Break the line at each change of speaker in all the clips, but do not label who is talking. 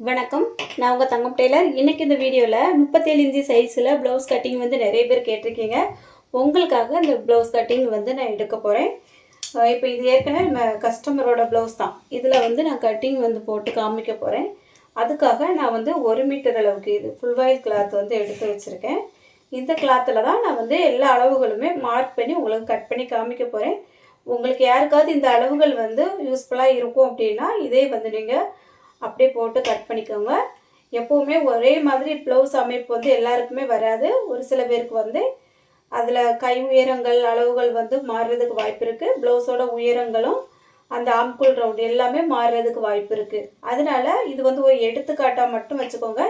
வணக்கம். நான் உங்கள் தங்கம் டெய்லர். இன்றைக்கி இந்த வீடியோவில் முப்பத்தேழு இன்ச்சு சைஸில் ப்ளவுஸ் கட்டிங் வந்து நிறைய பேர் கேட்டிருக்கீங்க. உங்களுக்காக இந்த ப்ளவுஸ் கட்டிங் வந்து நான் எடுக்க போகிறேன் இப்போ இது ஏற்கனவே நம்ம கஸ்டமரோட ப்ளவுஸ் தான். இதில் வந்து நான் கட்டிங் வந்து போட்டு காமிக்க போகிறேன் அதுக்காக நான் வந்து ஒரு மீட்டர் அளவுக்கு இது ஃபுல் வாயில் கிளாத் வந்து எடுத்து வச்சுருக்கேன். இந்த கிளாத்தில் தான் நான் வந்து எல்லா அளவுகளுமே மார்க் பண்ணி உங்களுக்கு கட் பண்ணி காமிக்க போகிறேன் உங்களுக்கு யாருக்காவது இந்த அளவுகள் வந்து யூஸ்ஃபுல்லாக இருக்கும் அப்படின்னா இதே வந்து நீங்கள் அப்படியே போட்டு கட் பண்ணிக்கோங்க. எப்போவுமே ஒரே மாதிரி ப்ளவுஸ் அமைப்பு வந்து எல்லாருக்குமே வராது. ஒரு சில பேருக்கு வந்து அதில் கை உயரங்கள் அளவுகள் வந்து மாறுறதுக்கு வாய்ப்பு இருக்குது ப்ளவுஸோட உயரங்களும் அந்த ஆம்குள் ரவுண்ட் எல்லாமே மாறுறதுக்கு வாய்ப்பு இருக்குது அதனால இது வந்து ஒரு எடுத்துக்காட்டாக மட்டும் வச்சுக்கோங்க.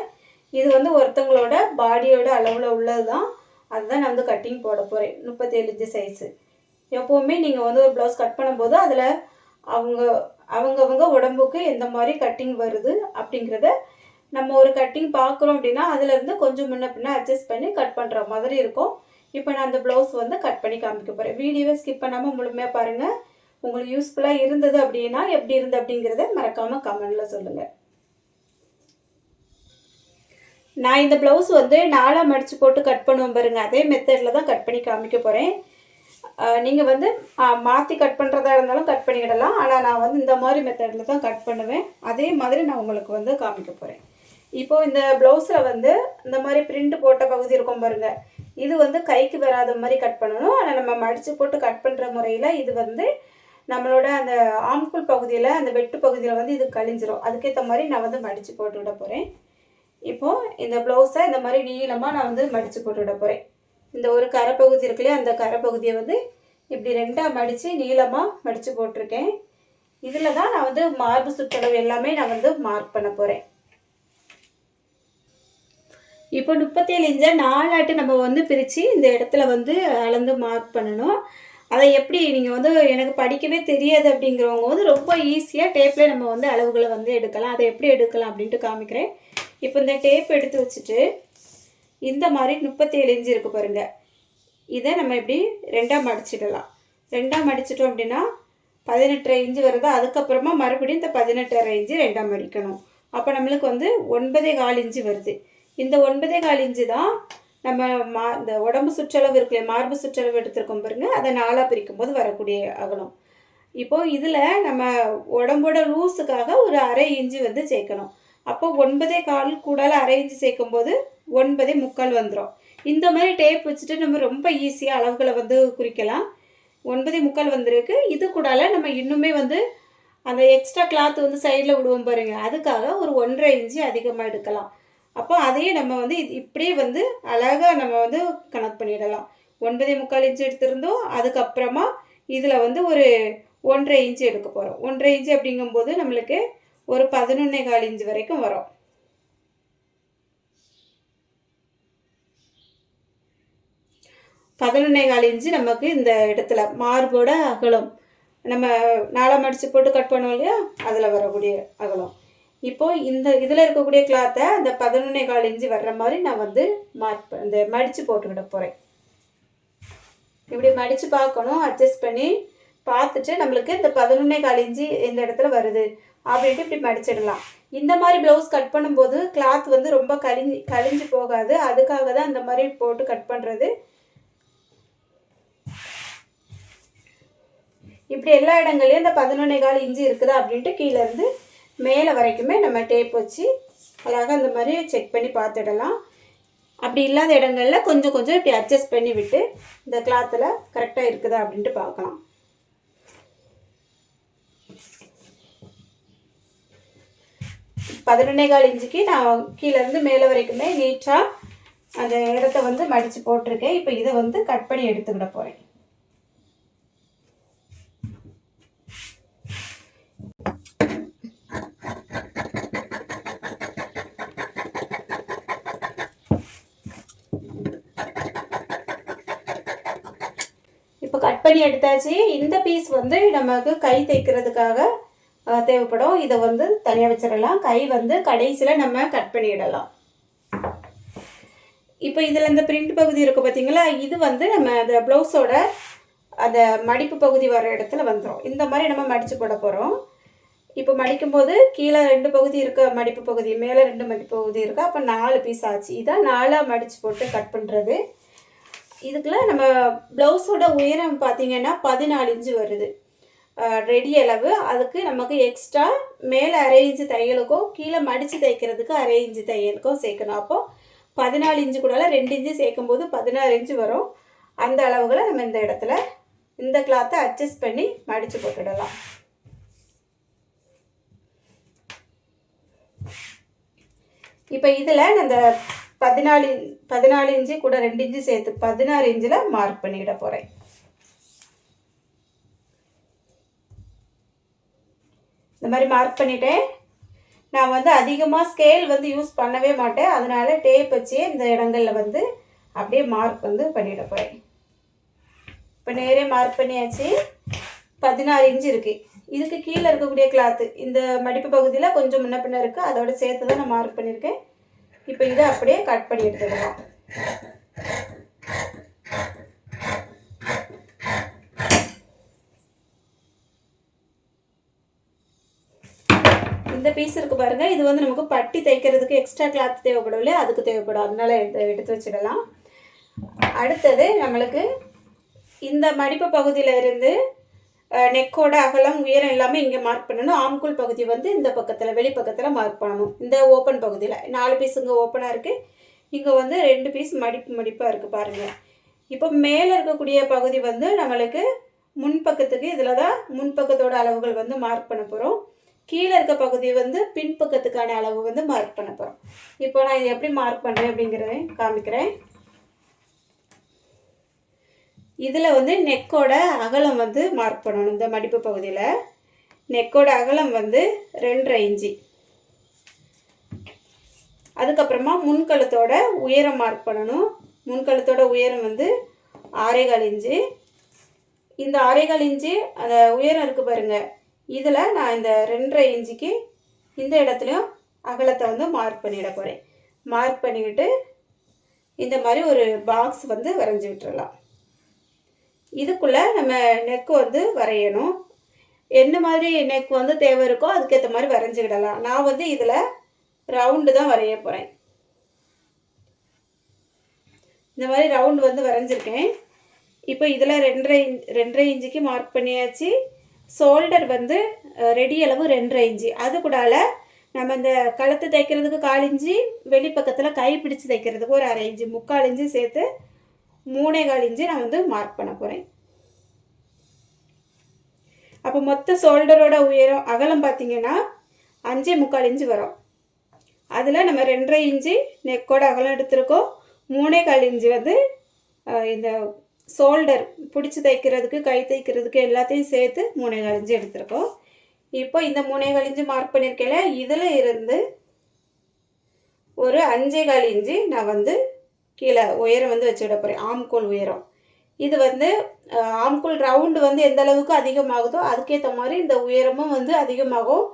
இது வந்து ஒருத்தவங்களோட பாடியோட அளவில் உள்ளது தான் அதுதான் நான் வந்து கட்டிங் போட போகிறேன் முப்பத்தேழு இன்ச்சு சைஸு எப்போவுமே நீங்கள் வந்து ஒரு ப்ளவுஸ் கட் பண்ணும்போது அதில் அவங்க அவங்கவுங்க உடம்புக்கு எந்த மாதிரி கட்டிங் வருது அப்படிங்கிறத நம்ம ஒரு கட்டிங் பார்க்குறோம் அப்படின்னா அதுலேருந்து கொஞ்சம் முன்ன பின்ன அட்ஜஸ்ட் பண்ணி கட் பண்ணுற மாதிரி இருக்கும். இப்போ நான் அந்த ப்ளவுஸ் வந்து கட் பண்ணி காமிக்க போகிறேன் வீடியோவை ஸ்கிப் பண்ணாமல் முழுமையாக பாருங்கள் உங்களுக்கு யூஸ்ஃபுல்லாக இருந்தது அப்படின்னா எப்படி இருந்து அப்படிங்கிறத மறக்காமல் கமெண்டில் சொல்லுங்கள் நான் இந்த ப்ளவுஸ் வந்து நாலாக மடித்து போட்டு கட் பண்ணுவோம் பாருங்கள் அதே மெத்தடில் தான் கட் பண்ணி காமிக்க போகிறேன் நீங்கள் வந்து மாற்றி கட் பண்ணுறதா இருந்தாலும் கட் பண்ணிக்கிடலாம். ஆனால் நான் வந்து இந்த மாதிரி மெத்தடில் தான் கட் பண்ணுவேன். அதே மாதிரி நான் உங்களுக்கு வந்து காமிக்க போகிறேன் இப்போது இந்த ப்ளவுஸில் வந்து இந்த மாதிரி பிரிண்ட் போட்ட பகுதி இருக்கும் பாருங்க. இது வந்து கைக்கு வராத மாதிரி கட் பண்ணணும். ஆனால் நம்ம மடித்து போட்டு கட் பண்ணுற முறையில் இது வந்து நம்மளோட அந்த ஆம்குள் பகுதியில் அந்த வெட்டு பகுதியில் வந்து இது கழிஞ்சிரும். அதுக்கேற்ற மாதிரி நான் வந்து மடித்து போட்டு விட போகிறேன் இப்போது இந்த ப்ளவுஸை இந்த மாதிரி நீளமாக நான் வந்து மடித்து போட்டு விட போகிறேன் இந்த ஒரு கரைப்பகுதி இருக்கு இல்லையா அந்த கரைப்பகுதியை வந்து இப்படி ரெண்டாக மடித்து நீளமாக மடித்து போட்டிருக்கேன். இதில் தான் நான் வந்து மார்பு சுற்றளவு எல்லாமே நான் வந்து மார்க் பண்ண போகிறேன் இப்போ முப்பத்தேழு இன்ச்சை நாலாட்டு நம்ம வந்து பிரித்து இந்த இடத்துல வந்து அளந்து மார்க் பண்ணணும். அதை எப்படி நீங்கள் வந்து எனக்கு படிக்கவே தெரியாது அப்படிங்கிறவங்க வந்து ரொம்ப ஈஸியாக டேப்பில் நம்ம வந்து அளவுகளை வந்து எடுக்கலாம். அதை எப்படி எடுக்கலாம் அப்படின்ட்டு காமிக்கிறேன். இப்போ இந்த டேப் எடுத்து வச்சுட்டு இந்த மாதிரி முப்பத்தேழு இன்ச்சு இருக்குது பாருங்கள் இதை நம்ம இப்படி ரெண்டாக மடிச்சிடலாம். ரெண்டாக மடிச்சிட்டோம் அப்படின்னா பதினெட்டரை இன்ச்சு வருது. அதுக்கப்புறமா மறுபடியும் இந்த பதினெட்டரை இன்ச்சு ரெண்டாக மடிக்கணும். அப்போ நம்மளுக்கு வந்து ஒன்பதே கால் இன்ச்சு வருது. இந்த ஒன்பதே கால் இன்ச்சு தான் நம்ம மா இந்த உடம்பு சுற்றளவு இருக்குல்ல மார்பு சுற்றளவு எடுத்திருக்கோம் பாருங்க. அதை நாலாக பிரிக்கும் போது வரக்கூடிய அகலம். இப்போது இதில் நம்ம உடம்போட லூஸுக்காக ஒரு அரை இன்ச்சு வந்து சேர்க்கணும். அப்போ ஒன்பதே கால் கூடாலே அரைஞ்சு சேர்க்கும்போது சேர்க்கும் போது ஒன்பதே முக்கால் வந்துடும் இந்த மாதிரி டேப் வச்சுட்டு நம்ம ரொம்ப ஈஸியாக அளவுகளை வந்து குறிக்கலாம். ஒன்பதே முக்கால் வந்திருக்கு. இது கூடால நம்ம இன்னுமே வந்து அந்த எக்ஸ்ட்ரா கிளாத் வந்து சைடில் விடுவோம் பாருங்கள் அதுக்காக ஒரு ஒன்றரை இன்ச்சு அதிகமாக எடுக்கலாம். அப்போ அதையே நம்ம வந்து இப்படியே வந்து அழகாக நம்ம வந்து கணக்கு பண்ணிடலாம். ஒன்பதே முக்கால் இன்ச்சு எடுத்திருந்தோம். அதுக்கப்புறமா இதில் வந்து ஒரு ஒன்றரை இன்ச்சு எடுக்க போகிறோம் ஒன்றரை இன்ச்சு அப்படிங்கும்போது நம்மளுக்கு ஒரு பதினொன்னே கால் இன்ச்சு வரைக்கும் வரும். பதினொன்னே கால் இன்ச்சு நமக்கு இந்த இடத்துல மார்போட அகலம். நம்ம நாலாம் மடித்து போட்டு கட் பண்ணுவோம் இல்லையா? அதில் வரக்கூடிய அகலம். இப்போ இந்த இதில் இருக்கக்கூடிய கிளாத்தை அந்த பதினொன்னே கால் இன்ச்சு வர்ற மாதிரி நான் வந்து மார்க் இந்த மடித்து போட்டுக்கிட போகிறேன் இப்படி மடித்து பார்க்கணும் அட்ஜஸ்ட் பண்ணி பார்த்துட்டு நம்மளுக்கு இந்த பதினொன்னே கால் இன்ச்சு இந்த இடத்துல வருது? அப்படின்ட்டு இப்படி மடிச்சிடலாம். இந்த மாதிரி ப்ளவுஸ் கட் பண்ணும்போது கிளாத் வந்து ரொம்ப கழிஞ்சு கழிஞ்சு போகாது. அதுக்காக தான் இந்த மாதிரி போட்டு கட் பண்ணுறது இப்படி எல்லா இடங்கள்லையும் இந்த பதினொன்னே கால் இஞ்சி இருக்குதா அப்படின்ட்டு கீழேருந்து மேலே வரைக்குமே நம்ம டேப் வச்சு அழகாக இந்த மாதிரி செக் பண்ணி பார்த்துடலாம். அப்படி இல்லாத இடங்களில் கொஞ்சம் கொஞ்சம் இப்படி அட்ஜஸ்ட் பண்ணி விட்டு இந்த கிளாத்தில் கரெக்டாக இருக்குதா அப்படின்ட்டு பார்க்கலாம். பதினொன்னே கால் இன்ச்சுக்கு நான் கீழேருந்து மேலே வரைக்குமே நீட்டாக அந்த இடத்த வந்து மடித்து போட்டிருக்கேன். இப்போ இதை வந்து கட் பண்ணி எடுத்துக்கிட போகிறேன் இப்போ கட் பண்ணி எடுத்தாச்சு. இந்த பீஸ் வந்து நமக்கு கை தைக்கிறதுக்காக தேவைப்படும். இதை வந்து தனியாக வச்சிடலாம். கை வந்து கடைசியில் நம்ம கட் பண்ணிடலாம். இப்போ இதில் இந்த பிரிண்ட் பகுதி இருக்குது பார்த்தீங்களா இது வந்து நம்ம அந்த ப்ளவுஸோட அந்த மடிப்பு பகுதி வர இடத்துல வந்துடும் இந்த மாதிரி நம்ம மடித்து போட போகிறோம் இப்போ மடிக்கும்போது கீழே ரெண்டு பகுதி இருக்க மடிப்பு பகுதி மேலே ரெண்டு மடிப்பு பகுதி இருக்குது அப்போ நாலு பீஸ் ஆச்சு. இதான் நாலாக மடித்து போட்டு கட் பண்ணுறது இதுக்குள்ள நம்ம ப்ளவுஸோட உயரம் பார்த்தீங்கன்னா பதினாலு இன்ச்சு வருது. ரெடி அளவு. அதுக்கு நமக்கு எக்ஸ்ட்ரா மேலே அரை இன்ச்சு தையலுக்கும் கீழே மடித்து தைக்கிறதுக்கு அரை இன்ச்சு தையலுக்கும் சேர்க்கணும். அப்போது பதினாலு இன்ச்சு கூடலாம் ரெண்டு இன்ச்சு சேர்க்கும்போது பதினாறு இன்ச்சு வரும். அந்த அளவுகளை நம்ம இந்த இடத்துல இந்த கிளாத்தை அட்ஜஸ்ட் பண்ணி மடித்து போட்டுடலாம். இப்போ இதில் அந்த பதினாலு பதினாலு இன்ச்சு கூட ரெண்டு இன்ச்சு சேர்த்து பதினாறு இன்ச்சில் மார்க் பண்ணிவிட போகிறேன் இந்த மாதிரி மார்க் பண்ணிட்டேன் நான் வந்து அதிகமாக ஸ்கேல் வந்து யூஸ் பண்ணவே மாட்டேன். அதனால் டேப் வச்சே இந்த இடங்களில் வந்து அப்படியே மார்க் வந்து பண்ணிட போகிறேன் இப்போ நேரே மார்க் பண்ணியாச்சு. பதினாறு இன்ச்சு இருக்குது இதுக்கு கீழே இருக்கக்கூடிய கிளாத்து இந்த மடிப்பு பகுதியில் கொஞ்சம் முன்ன பின்ன இருக்குது அதோட சேர்த்து தான் நான் மார்க் பண்ணியிருக்கேன். இப்போ இதை அப்படியே கட் பண்ணி எடுத்துக்கலாம் இந்த பீஸ் இருக்கு பாருங்க. இது வந்து நமக்கு பட்டி தைக்கிறதுக்கு எக்ஸ்ட்ரா கிளாத் தேவைப்படும் இல்லையா? அதுக்கு தேவைப்படும். அதனால எடுத்து எடுத்து வச்சிடலாம். அடுத்தது நம்மளுக்கு இந்த மடிப்பு பகுதியில் இருந்து நெக்கோட அகலம் உயரம் எல்லாமே இங்கே மார்க் பண்ணணும். ஆம்குள் பகுதி வந்து இந்த பக்கத்தில் வெளிப்பக்கத்தில் மார்க் பண்ணணும். இந்த ஓப்பன் பகுதியில். நாலு பீஸ் இங்கே ஓப்பனாக இருக்குது இங்கே வந்து ரெண்டு பீஸ் மடிப்பு மடிப்பாக இருக்குது பாருங்கள் இப்போ மேலே இருக்கக்கூடிய பகுதி வந்து நம்மளுக்கு முன்பக்கத்துக்கு இதில் தான் முன்பக்கத்தோட அளவுகள் வந்து மார்க் பண்ண போகிறோம் கீழே இருக்க பகுதி வந்து பின்பக்கத்துக்கான அளவு வந்து மார்க் பண்ண போகிறோம் இப்போ நான் இது எப்படி மார்க் பண்ணுறேன் அப்படிங்கிறத காமிக்கிறேன். இதில் வந்து நெக்கோட அகலம் வந்து மார்க் பண்ணணும் இந்த மடிப்பு பகுதியில். நெக்கோட அகலம் வந்து ரெண்டரை இன்ச்சு. அதுக்கப்புறமா முன்கழுத்தோட உயரம் மார்க் பண்ணணும். முன்கழுத்தோட உயரம் வந்து ஆறேகால் இன்ச்சு. இந்த ஆறேகால் இன்ச்சு அந்த உயரம் இருக்குது பாருங்கள் இதில் நான் இந்த ரெண்டரை இன்ச்சுக்கு இந்த இடத்துலையும் அகலத்தை வந்து மார்க் பண்ணிட போகிறேன் மார்க் பண்ணிக்கிட்டு இந்த மாதிரி ஒரு பாக்ஸ் வந்து வரைஞ்சி விட்டுறலாம். இதுக்குள்ளே நம்ம நெக் வந்து வரையணும். என்ன மாதிரி நெக் வந்து தேவை இருக்கோ அதுக்கேற்ற மாதிரி வரைஞ்சிக்கிடலாம் நான் வந்து இதில் ரவுண்டு தான் வரைய போகிறேன் இந்த மாதிரி ரவுண்டு வந்து வரைஞ்சிருக்கேன். இப்போ இதில் ரெண்டரை ரெண்டரை இன்ச்சுக்கு மார்க் பண்ணியாச்சு. ஷோல்டர் வந்து ரெடி அளவு ரெண்டரை இன்ச்சு அது கூடால நம்ம இந்த கழுத்து தைக்கிறதுக்கு கால் இன்ச்சு வெளிப்பக்கத்தில் கை பிடிச்சி தைக்கிறதுக்கு ஒரு அரை இஞ்சி முக்கால் இஞ்சி சேர்த்து மூணே கால் இஞ்சி நான் வந்து மார்க் பண்ண போகிறேன் அப்போ மொத்த ஷோல்டரோட உயரம் அகலம் பார்த்திங்கன்னா அஞ்சே முக்கால் இஞ்சி வரும். அதில் நம்ம ரெண்டரை இஞ்சி நெக்கோட அகலம் எடுத்திருக்கோம். மூணே கால் இஞ்சி வந்து இந்த ஷோல்டர் பிடிச்சி தைக்கிறதுக்கு கை தைக்கிறதுக்கு எல்லாத்தையும் சேர்த்து மூணே கழிஞ்சு எடுத்துருக்கோம் எடுத்திருக்கோம். இப்போ இந்த மூனை கழிஞ்சு மார்க் பண்ணியிருக்கல இதில் இருந்து ஒரு அஞ்சே கால் இஞ்சி நான் வந்து கீழே உயரம் வந்து வச்சுக்கிட போகிறேன் ஆம்கோல் உயரம். இது வந்து ஆம்கோல் ரவுண்டு வந்து எந்த அளவுக்கு அதிகமாகுதோ அதுக்கேற்ற மாதிரி இந்த உயரமும் வந்து அதிகமாகும்.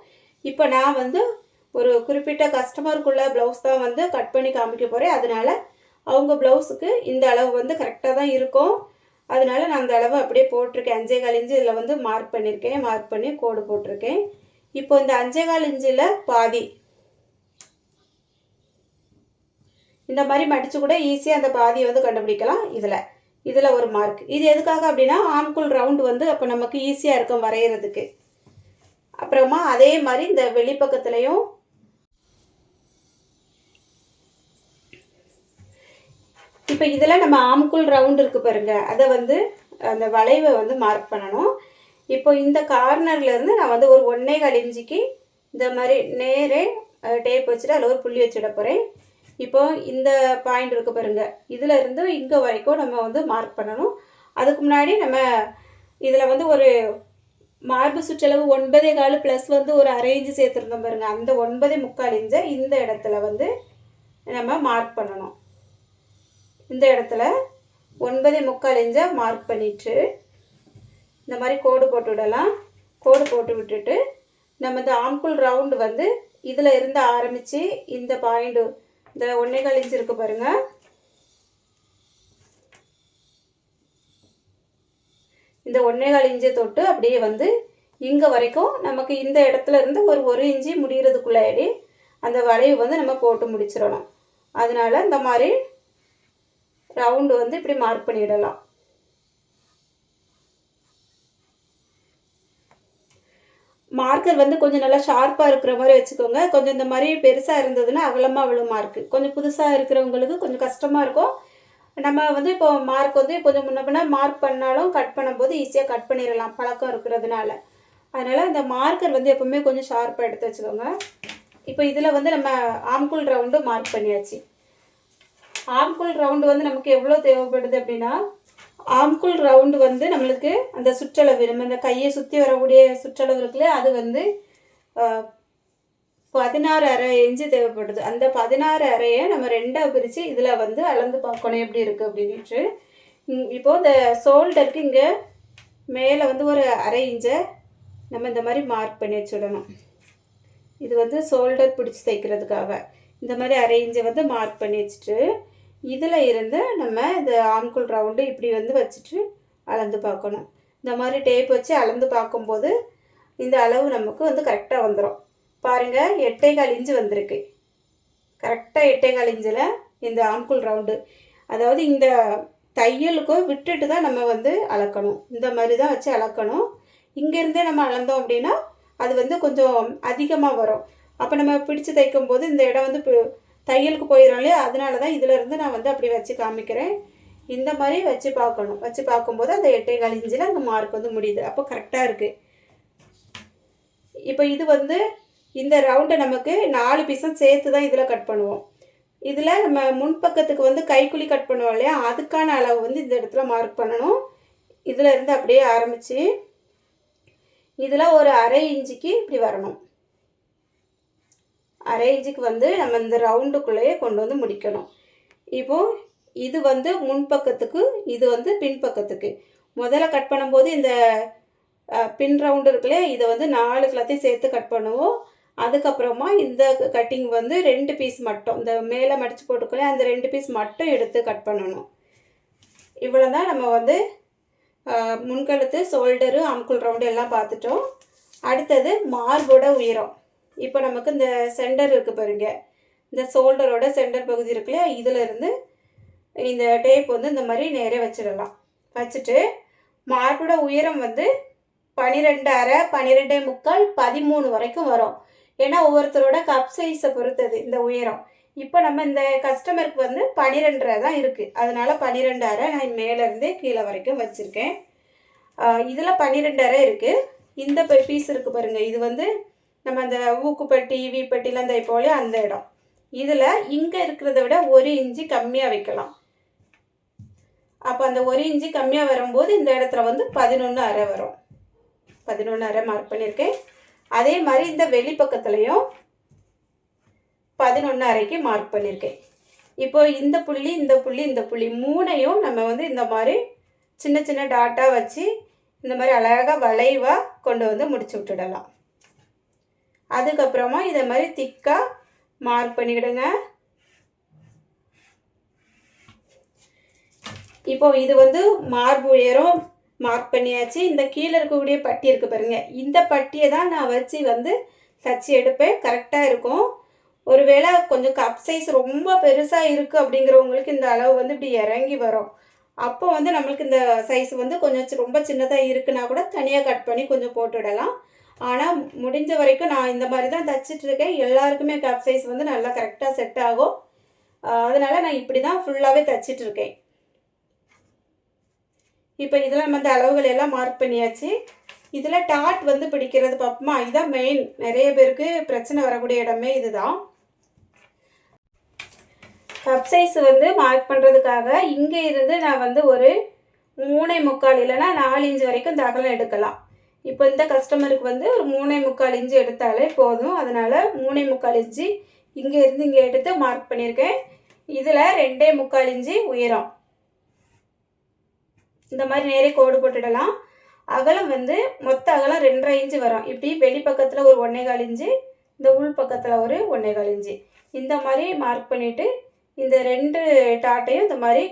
இப்போ நான் வந்து ஒரு குறிப்பிட்ட கஸ்டமருக்குள்ள ப்ளவுஸ் தான் வந்து கட் பண்ணி காமிக்க போகிறேன் அதனால் அவங்க ப்ளவுஸுக்கு இந்த அளவு வந்து கரெக்டாக தான் இருக்கும். அதனால நான் அந்த அளவு அப்படியே போட்டிருக்கேன். அஞ்சே கால் இன்ச்சு இதில் வந்து மார்க் பண்ணியிருக்கேன். மார்க் பண்ணி கோடு போட்டிருக்கேன். இப்போ இந்த அஞ்சே கால் இன்ச்சில் பாதி. இந்த மாதிரி மடித்து கூட ஈஸியாக அந்த பாதியை வந்து கண்டுபிடிக்கலாம் இதில். இதில் ஒரு மார்க் இது எதுக்காக அப்படின்னா ஆம்குள் ரவுண்டு வந்து அப்போ நமக்கு ஈஸியாக இருக்கும் வரைகிறதுக்கு அப்புறமா அதே மாதிரி இந்த வெளிப்பக்கத்துலேயும் இப்போ இதில் நம்ம ஆம்குள் ரவுண்ட் இருக்குது பாருங்க. அதை வந்து அந்த வளைவை வந்து மார்க் பண்ணணும். இப்போ இந்த கார்னர்லேருந்து நான் வந்து ஒரு ஒன்றே கால் இந்த மாதிரி நேரே டேப் வச்சுட்டு அதில் ஒரு புள்ளி வச்சுட போகிறேன் இப்போ இந்த பாயிண்ட் இருக்குது பாருங்க. இதில் இருந்து இங்கே வரைக்கும் நம்ம வந்து மார்க் பண்ணணும். அதுக்கு முன்னாடி நம்ம இதில் வந்து ஒரு மார்பு சுற்றளவு ஒன்பதே கால் ப்ளஸ் வந்து ஒரு அரை இன்ச்சு சேர்த்துருந்தோம் பாருங்க. அந்த ஒன்பதே முக்கால் இன்ச்சை இந்த இடத்துல வந்து நம்ம மார்க் பண்ணணும். இந்த இடத்துல ஒன்பதே முக்கால் இன்ச்சை மார்க் பண்ணிட்டு இந்த மாதிரி கோடு போட்டு விடலாம். கோடு போட்டு விட்டுட்டு நம்ம இந்த ஆம்குள் ரவுண்டு வந்து இதில் இருந்து ஆரம்பித்து இந்த பாயிண்ட்டு இந்த ஒன்றே கால் இன்ச் இருக்கு பாருங்கள் இந்த ஒன்றே கால் இன்ச்சை தொட்டு அப்படியே வந்து இங்கே வரைக்கும் நமக்கு இந்த இடத்துல இருந்து ஒரு ஒரு இன்ச்சு முடிகிறதுக்குள்ளாடி அந்த வளைவு வந்து நம்ம போட்டு முடிச்சிடணும். அதனால இந்த மாதிரி ரவுண்டு வந்து இப்படி மார்க் பண்ணிடலாம். மார்க்கர் வந்து கொஞ்சம் நல்லா ஷார்ப்பாக இருக்கிற மாதிரி வச்சுக்கோங்க. கொஞ்சம் இந்த மாதிரி பெருசாக இருந்ததுன்னா அகலமாக அவ்வளோ மார்க்கு கொஞ்சம் புதுசாக இருக்கிறவங்களுக்கு கொஞ்சம் கஷ்டமாக இருக்கும். நம்ம வந்து இப்போ மார்க் வந்து கொஞ்சம் முன்ன பின்ன மார்க் பண்ணாலும் கட் பண்ணும்போது ஈஸியாக கட் பண்ணிடலாம். பழக்கம் இருக்கிறதுனால. அதனால் இந்த மார்க்கர் வந்து எப்போவுமே கொஞ்சம் ஷார்ப்பாக எடுத்து வச்சுக்கோங்க. இப்போ இதில் வந்து நம்ம ஆம்குல் ரவுண்டு மார்க் பண்ணியாச்சு. ஆம்குள் ரவுண்டு வந்து நமக்கு எவ்வளோ தேவைப்படுது அப்படின்னா ஆம்குள் ரவுண்டு வந்து நம்மளுக்கு அந்த சுற்றளவு நம்ம இந்த கையை சுற்றி வரக்கூடிய சுற்றளவு இருக்குல்ல அது வந்து பதினாறு அரை இன்ச்சு தேவைப்படுது. அந்த பதினாறு அறையை நம்ம ரெண்டாக பிரித்து இதில் வந்து அளந்து பார்க்கணும் எப்படி இருக்குது அப்படின்ட்டு இப்போது இந்த ஷோல்டருக்கு இங்கே மேலே வந்து ஒரு அரை இன்ச்சை நம்ம இந்த மாதிரி மார்க் பண்ணி வச்சுடணும். இது வந்து ஷோல்டர் பிடிச்சி தைக்கிறதுக்காக. இந்த மாதிரி அரை இன்ச்சை வந்து மார்க் பண்ணி வச்சுட்டு இதில் இருந்து நம்ம இந்த ஆம்குள் ரவுண்டு இப்படி வந்து வச்சுட்டு அளந்து பார்க்கணும். இந்த மாதிரி டேப் வச்சு அளந்து பார்க்கும்போது இந்த அளவு நமக்கு வந்து கரெக்டாக வந்துடும் பாருங்கள் எட்டே கால் வந்திருக்கு. கரெக்டாக எட்டை கால் இன்ச்சில் இந்த ஆம்குள் ரவுண்டு அதாவது இந்த தையலுக்கும் விட்டுட்டு தான் நம்ம வந்து அளக்கணும். இந்த மாதிரி தான் வச்சு அளக்கணும். இங்கேருந்தே நம்ம அளந்தோம் அப்படின்னா அது வந்து கொஞ்சம் அதிகமாக வரும். அப்போ நம்ம பிடிச்சு தைக்கும் போது இந்த இடம் வந்து தையலுக்கு போயிடும் இல்லையா? அதனால தான் இதிலேருந்து நான் வந்து அப்படி வச்சு காமிக்கிறேன். இந்த மாதிரி வச்சு பார்க்கணும். வச்சு பார்க்கும்போது அந்த எட்டை கழிஞ்சில் அந்த மார்க் வந்து முடியுது. அப்போ கரெக்டாக இருக்குது இப்போ இது வந்து இந்த ரவுண்டை நமக்கு நாலு பீஸும் சேர்த்து தான் இதில் கட் பண்ணுவோம். இதில் நம்ம முன்பக்கத்துக்கு வந்து கைக்குழி கட் பண்ணுவோம் இல்லையா? அதுக்கான அளவு வந்து இந்த இடத்துல மார்க் பண்ணணும். இதில் இருந்து அப்படியே ஆரம்பித்து இதில் ஒரு அரை இன்ச்சுக்கு இப்படி வரணும். அரை வந்து நம்ம இந்த ரவுண்டுக்குள்ளேயே கொண்டு வந்து முடிக்கணும். இப்போது இது வந்து முன்பக்கத்துக்கு இது வந்து பின்பக்கத்துக்கு. முதல்ல கட் பண்ணும்போது இந்த பின் ரவுண்டு இருக்குல்லையா இதை வந்து நாலு கிளாத்தையும் சேர்த்து கட் பண்ணுவோம். அதுக்கப்புறமா இந்த கட்டிங் வந்து ரெண்டு பீஸ் மட்டும் இந்த மேலே மடித்து போட்டுக்கல அந்த ரெண்டு பீஸ் மட்டும் எடுத்து கட் பண்ணணும். இவ்வளோ தான் நம்ம வந்து முன்கழுத்து ஷோல்டரு அமுக்குள் ரவுண்டு எல்லாம் பார்த்துட்டோம். அடுத்தது மார்போட உயரம். இப்போ நமக்கு இந்த சென்டர் இருக்குது பாருங்க. இந்த ஷோல்டரோட சென்டர் பகுதி இருக்கு இல்லையா? இதில் இந்த டேப் வந்து இந்த மாதிரி நேரே வச்சிடலாம். வச்சுட்டு மார்போட உயரம் வந்து பன்னிரெண்டு அரை பன்னிரெண்டே முக்கால் பதிமூணு வரைக்கும் வரும். ஏன்னா ஒவ்வொருத்தரோட கப் சைஸை பொறுத்தது இந்த உயரம். இப்போ நம்ம இந்த கஸ்டமருக்கு வந்து பன்னிரெண்டரை தான் இருக்குது அதனால் பன்னிரெண்டு அரை நான் மேலேருந்தே கீழே வரைக்கும் வச்சுருக்கேன். இதில் பன்னிரெண்டு அரை இருக்குது இந்த பீஸ் இருக்குது பாருங்கள் இது வந்து நம்ம அந்த ஊக்குப்பட்டி வீப்பட்டிலாம் இந்த போல அந்த இடம். இதில் இங்கே இருக்கிறத விட ஒரு இன்ச்சு கம்மியாக வைக்கலாம். அப்போ அந்த ஒரு இன்ச்சு கம்மியாக வரும்போது இந்த இடத்துல வந்து பதினொன்று அரை வரும். பதினொன்று அரை மார்க் பண்ணியிருக்கேன். அதே மாதிரி இந்த வெளிப்பக்கத்துலேயும் பதினொன்று அரைக்கு மார்க் பண்ணியிருக்கேன். இப்போ இந்த புள்ளி இந்த புள்ளி இந்த புள்ளி மூணையும் நம்ம வந்து இந்த மாதிரி சின்ன சின்ன டாட்டாக வச்சு இந்த மாதிரி அழகாக வளைவாக கொண்டு வந்து முடிச்சு விட்டுடலாம். அதுக்கப்புறமா இதை மாதிரி திக்காக மார்க் பண்ணிக்கிடுங்க. இப்போ இது வந்து மார்பு உயரம் மார்க் பண்ணியாச்சு. இந்த கீழே இருக்கக்கூடிய பட்டி இருக்குது பாருங்க. இந்த பட்டியை தான் நான் வச்சு வந்து தச்சு எடுப்பேன். கரெக்டாக இருக்கும். ஒருவேளை கொஞ்சம் கப் சைஸ் ரொம்ப பெருசாக இருக்குது அப்படிங்கிறவங்களுக்கு இந்த அளவு வந்து இப்படி இறங்கி வரும். அப்போ வந்து நம்மளுக்கு இந்த சைஸ் வந்து கொஞ்சம் ரொம்ப சின்னதாக இருக்குன்னா கூட தனியாக கட் பண்ணி கொஞ்சம் போட்டுவிடலாம். ஆனால் முடிஞ்ச வரைக்கும் நான் இந்த மாதிரி தான் தைச்சிட்ருக்கேன் எல்லாருக்குமே கப் சைஸ் வந்து நல்லா கரெக்டாக செட் ஆகும். அதனால் நான் இப்படி தான் ஃபுல்லாகவே தைச்சிட்ருக்கேன் இப்போ இதில் நம்ம இந்த அளவுகள் எல்லாம் மார்க் பண்ணியாச்சு. இதில் டாட் வந்து பிடிக்கிறது பார்ப்போமா இதுதான் மெயின் நிறைய பேருக்கு பிரச்சனை வரக்கூடிய இடமே இதுதான். கப் சைஸ் வந்து மார்க் பண்ணுறதுக்காக இங்கே இருந்து நான் வந்து ஒரு மூணை முக்கால் இல்லைன்னா நாலு இன்ச்சு வரைக்கும் தகலம் எடுக்கலாம். இப்போ இந்த கஸ்டமருக்கு வந்து ஒரு மூணே முக்கால் இன்ச்சு எடுத்தாலே போதும். அதனால் மூணே முக்கால் இன்ச்சு இங்கே இருந்து இங்கே எடுத்து மார்க் பண்ணியிருக்கேன். இதில் ரெண்டே முக்கால் இன்ச்சு உயரம். இந்த மாதிரி நேரே கோடு போட்டுடலாம். அகலம் வந்து மொத்த அகலம் ரெண்டரை இன்ச்சு வரும். இப்படி வெளி பக்கத்தில் ஒரு ஒன்றே கால் இன்ச்சு இந்த உள் பக்கத்தில் ஒரு ஒன்றே கால் இன்ச்சு. இந்த மாதிரி மார்க் பண்ணிவிட்டு இந்த ரெண்டு டாட்டையும் இந்த மாதிரி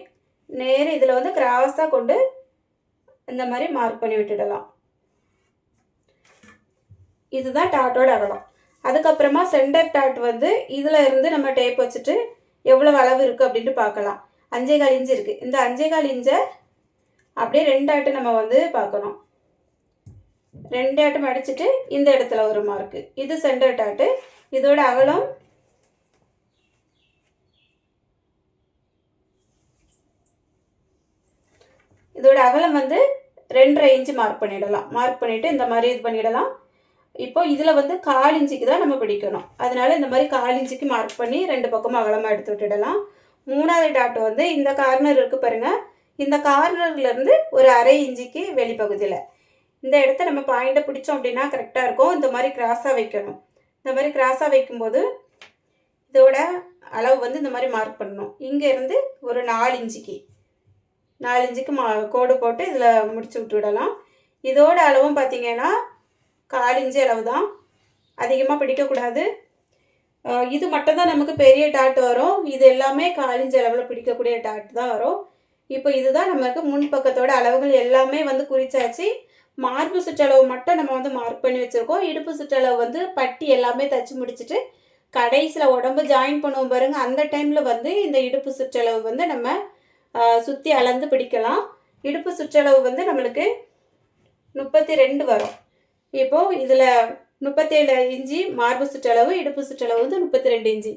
நேர இதில் வந்து கிராஸாக கொண்டு இந்த மாதிரி மார்க் பண்ணி விட்டுடலாம். இதுதான் டாட்டோட அகலம். அதுக்கப்புறமா சென்டர் டாட் வந்து இதில் இருந்து நம்ம டேப் வச்சுட்டு எவ்வளோ அளவு இருக்குது அப்படின்ட்டு பார்க்கலாம். அஞ்சே கால் இன்ச்சு இருக்குது இந்த அஞ்சே கால் இன்ச்சை அப்படியே ரெண்டாட்டு நம்ம வந்து பார்க்கணும். ரெண்டு ஆட்டு அடிச்சுட்டு இந்த இடத்துல ஒரு மார்க்கு இது சென்டர் டாட்டு. இதோட அகலம் இதோட அகலம் வந்து ரெண்டரை இன்ச்சு மார்க் பண்ணிடலாம். மார்க் பண்ணிவிட்டு இந்த மாதிரி இது பண்ணிடலாம். இப்போ இதில் வந்து கால் இஞ்சிக்கு தான் நம்ம பிடிக்கணும். அதனால இந்த மாதிரி கால் இஞ்சிக்கு மார்க் பண்ணி ரெண்டு பக்கமும் அகலமாக எடுத்து விட்டுடலாம். மூணாவது டாட் வந்து இந்த கார்னர் இருக்குது பாருங்கள் இந்த கார்னர்லேருந்து ஒரு அரை இஞ்சிக்கு வெளிப்பகுதியில். இந்த இடத்த நம்ம பாயிண்ட்டை பிடிச்சோம் அப்படின்னா கரெக்டாக இருக்கும். இந்த மாதிரி கிராஸாக வைக்கணும். இந்த மாதிரி கிராஸாக வைக்கும்போது இதோட அளவு வந்து இந்த மாதிரி மார்க் பண்ணணும். இங்கேருந்து ஒரு நாலு இஞ்சிக்கு நாலு இஞ்சிக்கு மா கோடு போட்டு இதில் முடிச்சு விட்டு விடலாம். இதோட அளவும் பார்த்தீங்கன்னா கால் இஞ்சி அளவு தான் அதிகமாக பிடிக்கக்கூடாது இது மட்டும் தான் நமக்கு பெரிய டாட் வரும். இது எல்லாமே கால் அளவில் பிடிக்கக்கூடிய டாட் தான் வரும். இப்போ இதுதான் நமக்கு முன்பக்கத்தோட அளவுகள் எல்லாமே வந்து குறிச்சாச்சு. மார்பு சுற்றளவு மட்டும் நம்ம வந்து மார்க் பண்ணி வச்சுருக்கோம். இடுப்பு சுற்றளவு வந்து பட்டி எல்லாமே தச்சு முடிச்சுட்டு கடைசியில் உடம்பு ஜாயின் பண்ணுவோம் பாருங்கள் அந்த டைமில் வந்து இந்த இடுப்பு சுற்றளவு வந்து நம்ம சுற்றி அளந்து பிடிக்கலாம். இடுப்பு சுற்றளவு வந்து நம்மளுக்கு முப்பத்தி ரெண்டு வரும். இப்போது இதில் முப்பத்தேழு இஞ்சி மார்பு சுற்றளவு இடுப்பு சுற்றளவு வந்து முப்பத்தி ரெண்டு இன்ச்சி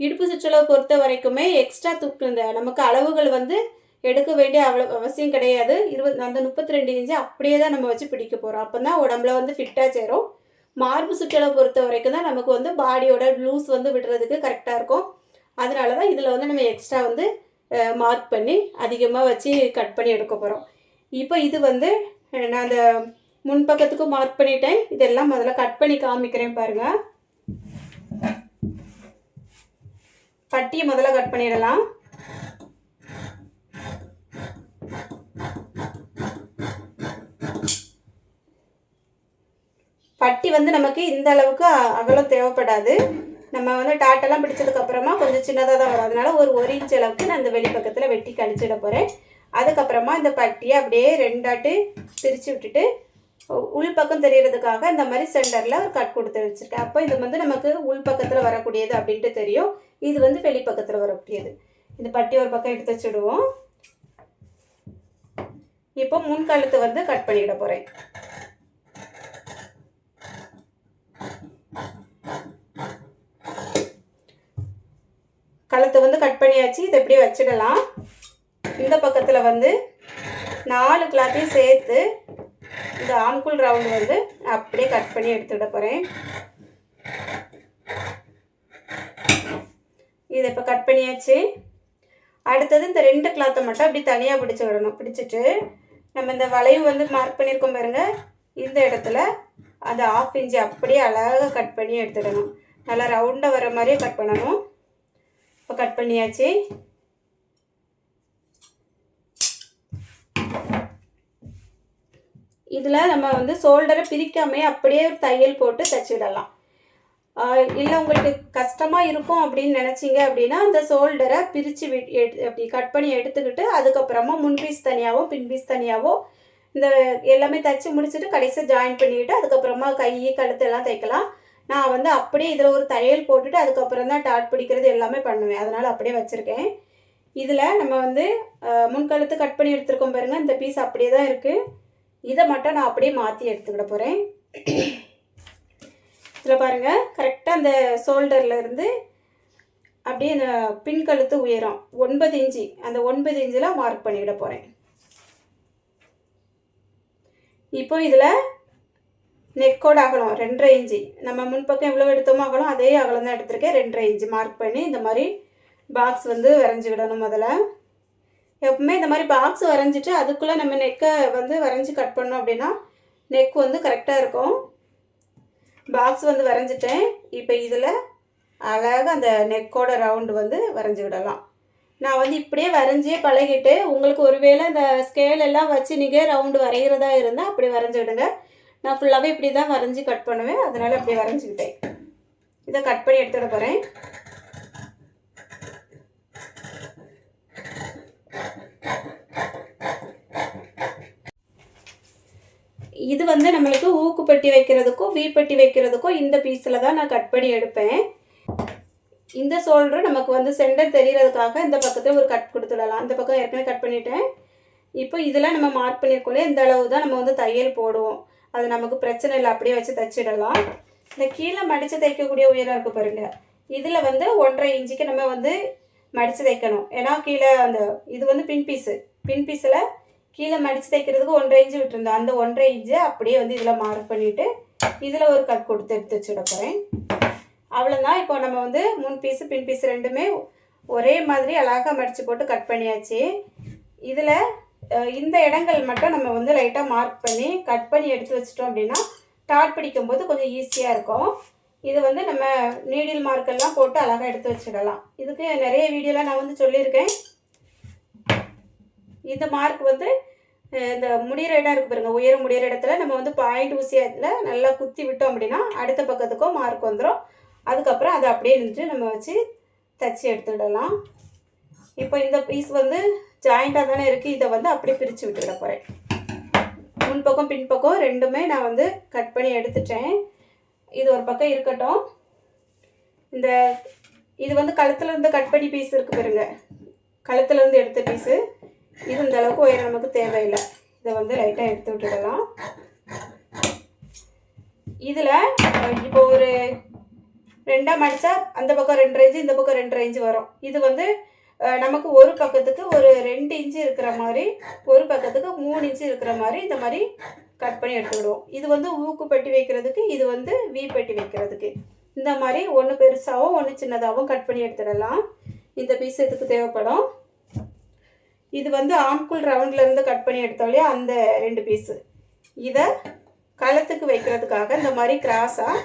இடுப்பு சுற்றளவு பொறுத்த வரைக்குமே எக்ஸ்ட்ரா தூக்கு இந்த நமக்கு அளவுகள் வந்து எடுக்க வேண்டிய அவ்வளோ அவசியம் கிடையாது. இருபது அந்த முப்பத்தி ரெண்டு இன்ச்சு அப்படியே தான் நம்ம வச்சு பிடிக்க போகிறோம் அப்போ தான் உடம்புல வந்து ஃபிட்டாக சேரும். மார்பு சுற்றளவு பொறுத்த வரைக்கும் தான் நமக்கு வந்து பாடியோட லூஸ் வந்து விடுறதுக்கு கரெக்டாக இருக்கும். அதனால தான் இதில் வந்து நம்ம எக்ஸ்ட்ரா வந்து மார்க் பண்ணி அதிகமாக வச்சு கட் பண்ணி எடுக்க போகிறோம் இப்போ இது வந்து நான் அந்த முன்பக்கத்துக்கும் மார்க் பண்ணிட்டேன். இதெல்லாம் முதல்ல கட் பண்ணி காமிக்கிறேன் பாருங்க. பட்டியை முதல்ல கட் பண்ணிடலாம். பட்டி வந்து நமக்கு இந்த அளவுக்கு அகலம் தேவைப்படாது. நம்ம வந்து டாட்டெல்லாம் பிடிச்சதுக்கு அப்புறமா கொஞ்சம் சின்னதாக தான் வரும். அதனால ஒரு ஒரு இன்ச் அளவுக்கு நான் இந்த வெளிப்பக்கத்தில் வெட்டி கழிச்சிட போகிறேன் அதுக்கப்புறமா இந்த பட்டியை அப்படியே ரெண்டாட்டு பிரித்து விட்டுட்டு உள் பக்கம் தெரியறதுக்காக இந்த மாதிரி சென்டரில் ஒரு கட் கொடுத்து வச்சுருக்கேன். அப்போ இது வந்து நமக்கு உள் பக்கத்தில் வரக்கூடியது அப்படின்ட்டு தெரியும். இது வந்து வெளிப்பக்கத்தில் வரக்கூடியது. இந்த பட்டி ஒரு பக்கம் எடுத்து வச்சுடுவோம். இப்போ முன்கழுத்து வந்து கட் பண்ணிட போகிறேன் கழுத்தை வந்து கட் பண்ணியாச்சு. இதை எப்படி வச்சிடலாம். இந்த பக்கத்தில் வந்து நாலு கிளாத்தையும் சேர்த்து இந்த ஆம்குள் ரவுண்டு வந்து அப்படியே கட் பண்ணி எடுத்துட போகிறேன் இதை இப்போ கட் பண்ணியாச்சு. அடுத்தது இந்த ரெண்டு கிளாத்தை மட்டும் அப்படி தனியாக பிடிச்சி விடணும். பிடிச்சிட்டு நம்ம இந்த வளைவு வந்து மார்க் பண்ணியிருக்கோம் பாருங்க. இந்த இடத்துல அந்த ஆஃப் இன்ச்சு அப்படியே அழகாக கட் பண்ணி எடுத்துடணும். நல்லா ரவுண்டாக வர மாதிரியே கட் பண்ணணும். இப்போ கட் பண்ணியாச்சு. இதில் நம்ம வந்து ஷோல்டரை பிரிக்காமே அப்படியே ஒரு தையல் போட்டு தைச்சிடலாம். இல்லை உங்களுக்கு கஷ்டமாக இருக்கும் அப்படின்னு நினச்சிங்க அப்படின்னா அந்த ஷோல்டரை பிரித்து வி எடு அப்படி கட் பண்ணி எடுத்துக்கிட்டு அதுக்கப்புறமா முன் பீஸ் தனியாகவும் பின் பீஸ் தனியாகவும் இந்த எல்லாமே தைச்சி முடிச்சுட்டு கடைசியாக ஜாயின் பண்ணிக்கிட்டு அதுக்கப்புறமா கை கழுத்து எல்லாம் தைக்கலாம். நான் வந்து அப்படியே இதில் ஒரு தையல் போட்டுட்டு அதுக்கப்புறம் தான் டாட் பிடிக்கிறது எல்லாமே பண்ணுவேன். அதனால் அப்படியே வச்சுருக்கேன். இதில் நம்ம வந்து முன்கழுத்து கட் பண்ணி எடுத்துருக்கோம் பாருங்கள் இந்த பீஸ் அப்படியே தான் இருக்குது இதை மட்டும் நான் அப்படியே மாற்றி எடுத்துக்கிட போகிறேன் இதில் பாருங்கள் கரெக்டாக அந்த ஷோல்டரில் இருந்து அப்படியே அந்த பின்கழுத்து உயரம் ஒன்பது இன்ச்சு அந்த ஒன்பது இன்ச்சில் மார்க் பண்ணிவிட போகிறேன் இப்போ இதில் நெக்கோட அகலம் ரெண்டரை இன்ச்சு நம்ம முன்பக்கம் எவ்வளோ எடுத்தோமோ அகலம் அதே அகலம் தான் எடுத்திருக்கேன். ரெண்டரை இன்ச்சு மார்க் பண்ணி இந்த மாதிரி பாக்ஸ் வந்து வரைஞ்சிக்கிடணும் முதல்ல. எப்பவுமே இந்த மாதிரி பாக்ஸ் வரைஞ்சிட்டு அதுக்குள்ளே நம்ம நெக்கை வந்து வரைஞ்சி கட் பண்ணோம் அப்படின்னா நெக் வந்து கரெக்டாக இருக்கும். பாக்ஸ் வந்து வரைஞ்சிட்டேன். இப்போ இதில் அழகாக அந்த நெக்கோட ரவுண்டு வந்து வரைஞ்சி விடலாம். நான் வந்து இப்படியே வரைஞ்சே பழகிட்டு உங்களுக்கு ஒருவேளை இந்த ஸ்கேல் எல்லாம் வச்சு நீங்கள் ரவுண்டு வரைகிறதா இருந்தால் அப்படி வரைஞ்சி விடுங்க. நான் ஃபுல்லாகவே இப்படி தான் வரைஞ்சி கட் பண்ணுவேன். அதனால் அப்படி வரைஞ்சிக்கிட்டேன். இதை கட் பண்ணி எடுத்துட போகிறேன் இது வந்து நம்மளுக்கு ஊக்கு ஊக்குப்பட்டி வைக்கிறதுக்கும் வீப்பட்டி வைக்கிறதுக்கும் இந்த பீஸில் தான் நான் கட் பண்ணி எடுப்பேன். இந்த சோல்டர் நமக்கு வந்து சென்டர் தெரியறதுக்காக இந்த பக்கத்தில் ஒரு கட் கொடுத்துடலாம். அந்த பக்கம் ஏற்கனவே கட் பண்ணிட்டேன். இப்போ இதெல்லாம் நம்ம மார்க் பண்ணியிருக்கோம்ல இந்த அளவு தான் நம்ம வந்து தையல் போடுவோம். அது நமக்கு பிரச்சனை இல்லை அப்படியே வச்சு தைச்சிடலாம். இந்த கீழே மடித்து தைக்கக்கூடிய உயரம் இருக்குது பாருங்கள் இதில் வந்து ஒன்றரை இன்ச்சுக்கு நம்ம வந்து மடித்து தைக்கணும். ஏன்னா கீழே அந்த இது வந்து பின் பீஸு பின் பீஸில் கீழே மடித்து தைக்கிறதுக்கு ஒன்றரை இன்ச்சு விட்டுருந்தோம். அந்த ஒன்றரை இன்ச்சு அப்படியே வந்து இதில் மார்க் பண்ணிவிட்டு இதில் ஒரு கட் கொடுத்து எடுத்து வச்சுட போகிறேன் அவ்வளோதான் இப்போ நம்ம வந்து முன் பீஸு பின் பீஸ் ரெண்டுமே ஒரே மாதிரி அழகாக மடித்து போட்டு கட் பண்ணியாச்சு. இதில் இந்த இடங்கள் மட்டும் நம்ம வந்து லைட்டாக மார்க் பண்ணி கட் பண்ணி எடுத்து வச்சிட்டோம் அப்படின்னா டாட் பிடிக்கும்போது கொஞ்சம் ஈஸியாக இருக்கும். இது வந்து நம்ம நீடில் மார்க்கெல்லாம் போட்டு அழகாக எடுத்து வச்சிடலாம். இதுக்கு நிறைய வீடியோலாம் நான் வந்து சொல்லியிருக்கேன். இந்த மார்க் வந்து இந்த முடிகிற இடம் இருக்குது பாருங்கள் உயரம் முடிகிற இடத்துல நம்ம வந்து பாயிண்ட் ஊசியில் நல்லா குத்தி விட்டோம் அப்படின்னா அடுத்த பக்கத்துக்கும் மார்க் வந்துடும் அதுக்கப்புறம் அதை அப்படியே நின்று நம்ம வச்சு தச்சு எடுத்துடலாம். இப்போ இந்த பீஸ் வந்து ஜாயிண்டாக தானே இருக்குது இதை வந்து அப்படியே பிரித்து விட்டுட போகிறேன் முன்பக்கம் பின்பக்கம் ரெண்டுமே நான் வந்து கட் பண்ணி எடுத்துட்டேன். இது ஒரு பக்கம் இருக்கட்டும். இந்த இது வந்து கழுத்துலேருந்து கட் பண்ணி பீஸ் இருக்குது பாருங்க. கழுத்துலேருந்து எடுத்த பீஸு இது இந்த அளவுக்கு உயரம் நமக்கு தேவையில்லை. இதை வந்து லைட்டாக எடுத்து விட்டுடலாம். இதில் இப்போ ஒரு ரெண்டாக மடித்தா அந்த பக்கம் ரெண்டு ரேஞ்சு இந்த பக்கம் ரெண்டு ரேஞ்சு வரும். இது வந்து நமக்கு ஒரு பக்கத்துக்கு ஒரு ரெண்டு இன்ச்சு இருக்கிற மாதிரி ஒரு பக்கத்துக்கு மூணு இன்ச்சு இருக்கிற மாதிரி இந்த மாதிரி கட் பண்ணி எடுத்துக்கிடுவோம். இது வந்து ஊக்கு பெட்டி வைக்கிறதுக்கு இது வந்து வீ பெட்டி வைக்கிறதுக்கு. இந்த மாதிரி ஒன்று பெருசாகவும் ஒன்று சின்னதாகவும் கட் பண்ணி எடுத்துடலாம். இந்த பீஸ் இதுக்கு தேவைப்படும்? இது வந்து ஆம்குள் ரவுண்ட்லேருந்து கட் பண்ணி எடுத்தாலே அந்த ரெண்டு பீஸு இதை களத்துக்கு வைக்கிறதுக்காக இந்த மாதிரி கிராஸாக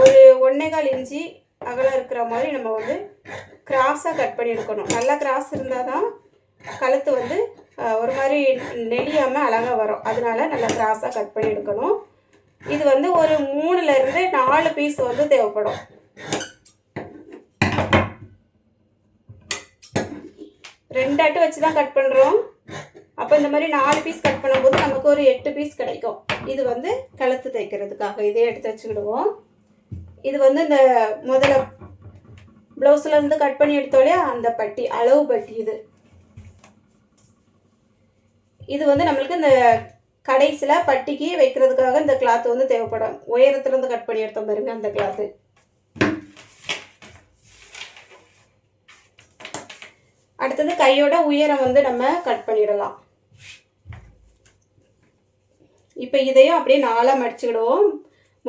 ஒரு ஒன்னேகால் இஞ்சி அகலம் இருக்கிற மாதிரி நம்ம வந்து கிராஸாக கட் பண்ணி எடுக்கணும். நல்லா கிராஸ் இருந்தால் தான் கழுத்து வந்து ஒரு மாதிரி நெளியாமல் அழகாக வரும். அதனால நல்லா கிராஸாக கட் பண்ணி எடுக்கணும். இது வந்து ஒரு மூணுலேருந்து நாலு பீஸ் வந்து தேவைப்படும். ரெண்டு அட்டு வச்சு தான் கட் பண்ணுறோம் அப்போ இந்த மாதிரி நாலு பீஸ் கட் பண்ணும்போது நமக்கு ஒரு எட்டு பீஸ் கிடைக்கும். இது வந்து கழுத்து தைக்கிறதுக்காக இதே எடுத்து வச்சுக்கிடுவோம். இது வந்து இந்த முதல்ல ப்ளவுஸில் இருந்து கட் பண்ணி எடுத்தோம் அந்த பட்டி அளவு பட்டி இது. இது வந்து நம்மளுக்கு இந்த கடைசியில் பட்டிக்கு வைக்கிறதுக்காக இந்த கிளாத்து வந்து தேவைப்படும். உயரத்துலேருந்து கட் பண்ணி எடுத்தோம் பாருங்க அந்த கிளாத்து அடுத்தது கையோட உயரம் வந்து நம்ம கட் பண்ணிடலாம். இப்போ இதையும் அப்படியே நாலாக மடிச்சுக்கிடுவோம்.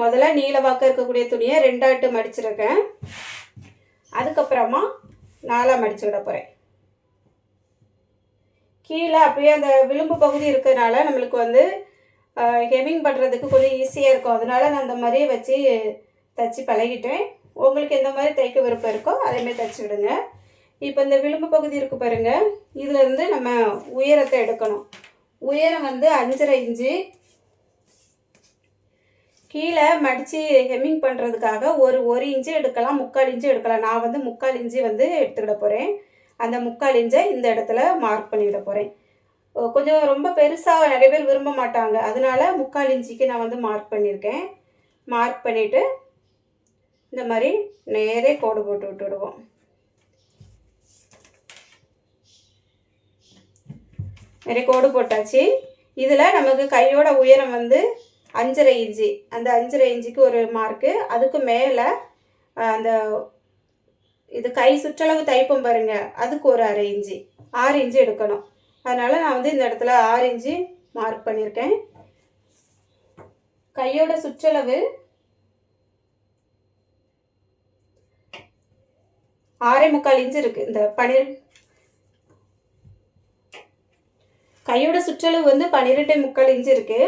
முதல்ல நீளவாக்க இருக்கக்கூடிய துணியை ரெண்டாட்டு மடிச்சிருக்கேன். அதுக்கப்புறமா நாலாக மடிச்சுக்கிட போகிறேன் கீழே அப்படியே அந்த விளிம்பு பகுதி இருக்கிறதுனால நம்மளுக்கு வந்து ஹெமிங் பண்ணுறதுக்கு கொஞ்சம் ஈஸியாக இருக்கும். அதனால நான் அந்த மாதிரியே வச்சு தைச்சி பழகிட்டேன். உங்களுக்கு எந்த மாதிரி தைக்க விருப்பம் இருக்கோ அதேமாதிரி தைச்சி விடுங்க. இப்போ இந்த விளிம்பு பகுதி இருக்குது பாருங்கள் இதுலேருந்து நம்ம உயரத்தை எடுக்கணும். உயரம் வந்து அஞ்சரை இன்ச்சு. கீழே மடித்து ஹெம்மிங் பண்ணுறதுக்காக ஒரு ஒரு இன்ச்சு எடுக்கலாம். முக்கால் இன்ச்சு எடுக்கலாம். நான் வந்து முக்கால் இன்ச்சு வந்து எடுத்துக்கிட போகிறேன் அந்த முக்கால் இன்ச்சை இந்த இடத்துல மார்க் பண்ணிவிட போகிறேன் கொஞ்சம் ரொம்ப பெருசாக நிறைய பேர் விரும்ப மாட்டாங்க. அதனால முக்கால் இன்ச்சுக்கு நான் வந்து மார்க் பண்ணியிருக்கேன். மார்க் பண்ணிவிட்டு இந்த மாதிரி நேரே கோடு போட்டு விட்டுடுவோம் நிறைய கோடு போட்டாச்சு. இதில் நமக்கு கையோட உயரம் வந்து அஞ்சரை இன்ச்சு. அந்த அஞ்சரை இன்ச்சுக்கு ஒரு மார்க்கு அதுக்கு மேலே அந்த இது கை சுற்றளவு தைப்போம் பாருங்க. அதுக்கு ஒரு அரை இஞ்சி ஆறு இஞ்சி எடுக்கணும். அதனால் நான் வந்து இந்த இடத்துல ஆறு இஞ்சி மார்க் பண்ணியிருக்கேன். கையோட சுற்றளவு ஆறே முக்கால் இன்ச்சு இருக்குது இந்த பனிரெண்டு கையோட சுற்றளவு வந்து பன்னிரெண்டே முக்கால் இன்ச்சு இருக்குது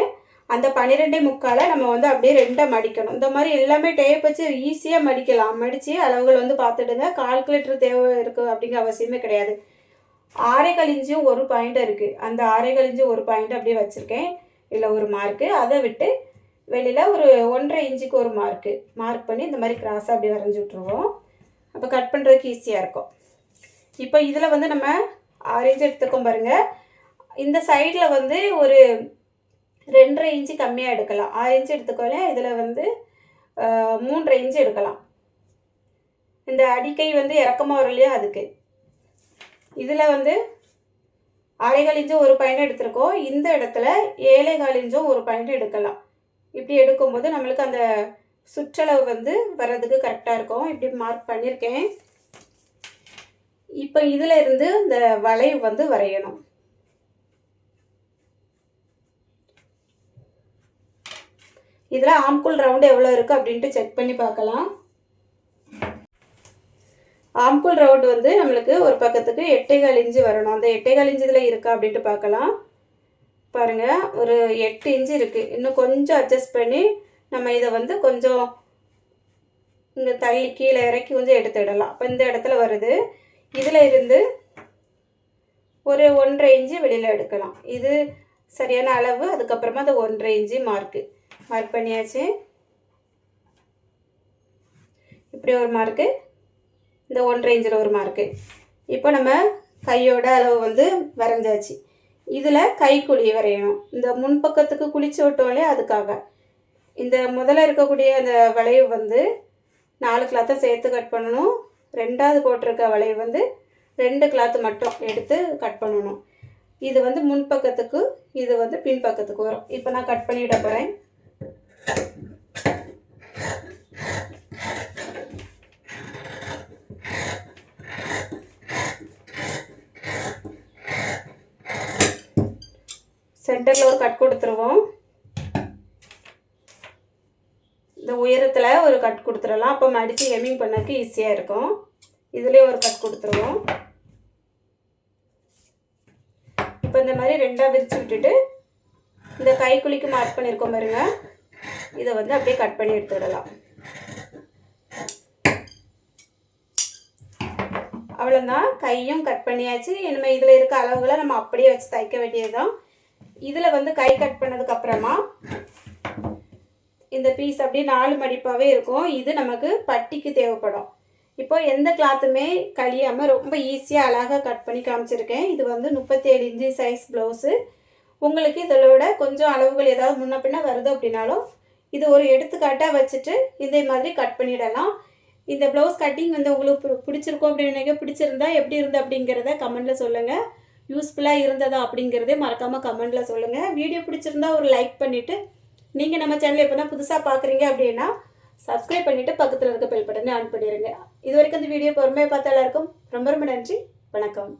அந்த பன்னிரெண்டே முக்காலை நம்ம வந்து அப்படியே ரெண்டாக மடிக்கணும். இந்த மாதிரி எல்லாமே டேப் வச்சு ஈஸியாக மடிக்கலாம். மடித்து அளவுகள் வந்து பார்த்துடுங்க. கால்குலேட்டர் தேவை இருக்குது அப்படிங்கிற அவசியமே கிடையாது. ஆறேகால் கழிஞ்சும் ஒரு பாயிண்ட் இருக்குது அந்த ஆறேகால் கழிஞ்சும் ஒரு பாயிண்ட் அப்படியே வச்சுருக்கேன். இல்லை ஒரு மார்க்கு அதை விட்டு வெளியில் ஒரு ஒன்றரை இன்ச்சுக்கு ஒரு மார்க்கு மார்க் பண்ணி இந்த மாதிரி கிராஸாக அப்படியே வரைஞ்சி விட்ருவோம் அப்போ கட் பண்ணுறதுக்கு ஈஸியாக இருக்கும். இப்போ இதில் வந்து நம்ம ஆரேஞ்சு எடுத்துக்கோம் பாருங்கள் இந்த சைடில் வந்து ஒரு ரெண்டரை இன்ச்சு கம்மியாக எடுக்கலாம். ஆறு இன்ச்சு எடுத்துக்கோல இதில் வந்து மூன்றரை இன்ச்சு எடுக்கலாம். இந்த அடிக்கை வந்து இறக்கமாக வரும் இல்லையா அதுக்கு. இதில் வந்து அரைகால் இன்ச்சும் ஒரு பாயிண்ட் எடுத்திருக்கோம். இந்த இடத்துல ஏழை கால் இன்ச்சும் ஒரு பாயிண்ட் எடுக்கலாம். இப்படி எடுக்கும்போது நம்மளுக்கு அந்த சுற்றளவு வந்து வர்றதுக்கு கரெக்டாக இருக்கும். இப்படி மார்க் பண்ணியிருக்கேன். இப்போ இதில் இருந்து இந்த வளைவு வந்து வரையணும். இதில் ஆம்குள் ரவுண்டு எவ்வளோ இருக்குது அப்படின்ட்டு செக் பண்ணி பார்க்கலாம். ஆம்குள் ரவுண்டு வந்து நம்மளுக்கு ஒரு பக்கத்துக்கு எட்டைகால் இஞ்சி வரணும். அந்த எட்டைகால் இஞ்சி இதில் இருக்கா அப்படின்ட்டு பார்க்கலாம். பாருங்கள் ஒரு எட்டு இன்ச்சு இருக்குது இன்னும் கொஞ்சம் அட்ஜஸ்ட் பண்ணி நம்ம இதை வந்து கொஞ்சம் இங்கே தள்ளி கீழே இறக்கி கொஞ்சம் எடுத்துடலாம் அப்போ இந்த இடத்துல வருது. இதில் இருந்து ஒரு ஒன்றரை இன்ச்சு வெளியில் எடுக்கலாம். இது சரியான அளவு அதுக்கப்புறமா அது ஒன்றரை இன்ச்சு மார்க்கு மார்க் பண்ணியாச்சு. இப்படி ஒரு மார்க்கு இந்த ஒன்றரை இன்ச்சில் ஒரு மார்க்கு இப்போ நம்ம கையோட அளவு வந்து வரைஞ்சாச்சு. இதில் கைக்குழி வரையணும். இந்த முன்பக்கத்துக்கு குளிச்சு விட்டோம்லே அதுக்காக. இந்த முதல்ல இருக்கக்கூடிய அந்த வளைவு வந்து நாலு கிளாத்தை சேர்த்து கட் பண்ணணும். ரெண்டாவது போட்டிருக்க வளைவு வந்து ரெண்டு கிளாத்து மட்டும் எடுத்து கட் பண்ணணும். இது வந்து முன்பக்கத்துக்கு இது வந்து பின்பக்கத்துக்கு வரும். இப்போ நான் கட் பண்ணிவிட போகிறேன் சென்டரில் ஒரு கட் கொடுத்துருவோம். இந்த உயரத்தில் ஒரு கட் கொடுத்துடலாம். அப்போ மடித்து ஹெம்மிங் பண்ணக்கு ஈஸியாக இருக்கும். இதுலேயும் ஒரு கட் கொடுத்துருவோம். இப்போ இந்த மாதிரி ரெண்டாக விரித்து விட்டுட்டு இந்த கைக்குழிக்கு மார்க் பண்ணியிருக்கோம் பாருங்க. இதை வந்து அப்படியே கட் பண்ணி எடுத்துடலாம் அவ்வளோதான் கையும் கட் பண்ணியாச்சு. இனிமேல் இதில் இருக்க அளவுகளை நம்ம அப்படியே வச்சு தைக்க வேண்டியது தான் இதில் வந்து கை கட் பண்ணதுக்கப்புறமா இந்த பீஸ் அப்படியே நாலு மடிப்பாகவே இருக்கும். இது நமக்கு பட்டிக்கு தேவைப்படும். இப்போ எந்த கிளாத்துமே கழியாமல் ரொம்ப ஈஸியாக அழகாக கட் பண்ணி காமிச்சிருக்கேன். இது வந்து முப்பத்தேழு இன்ச்சு சைஸ் ப்ளவுஸு உங்களுக்கு இதோட கொஞ்சம் அளவுகள் ஏதாவது முன்ன பின்ன வருது அப்படின்னாலும் இது ஒரு எடுத்துக்காட்டாக வச்சுட்டு இதே மாதிரி கட் பண்ணிடலாம். இந்த ப்ளவுஸ் கட்டிங் வந்து உங்களுக்கு பு- பிடிச்சிருக்கும் அப்படின்னு நினைக்க பிடிச்சிருந்தா எப்படி இருந்து அப்படிங்கிறத கமெண்ட்டில் சொல்லுங்கள் யூஸ்ஃபுல்லாக இருந்ததா அப்படிங்கிறதே மறக்காமல் கமெண்ட்டில் சொல்லுங்கள் வீடியோ பிடிச்சிருந்தா ஒரு லைக் பண்ணிவிட்டு நீங்கள் நம்ம சேனலை இப்போ தான் புதுசாக பார்க்குறீங்க அப்படின்னா சப்ஸ்கிரைப் பண்ணிவிட்டு பக்கத்தில் இருக்க பெல் பட்டனை ஆன் பண்ணிடுங்க இது வரைக்கும் இந்த வீடியோ பொறுமையாக பார்த்தாலும் எல்லாருக்கும் ரொம்ப ரொம்ப நன்றி. வணக்கம்.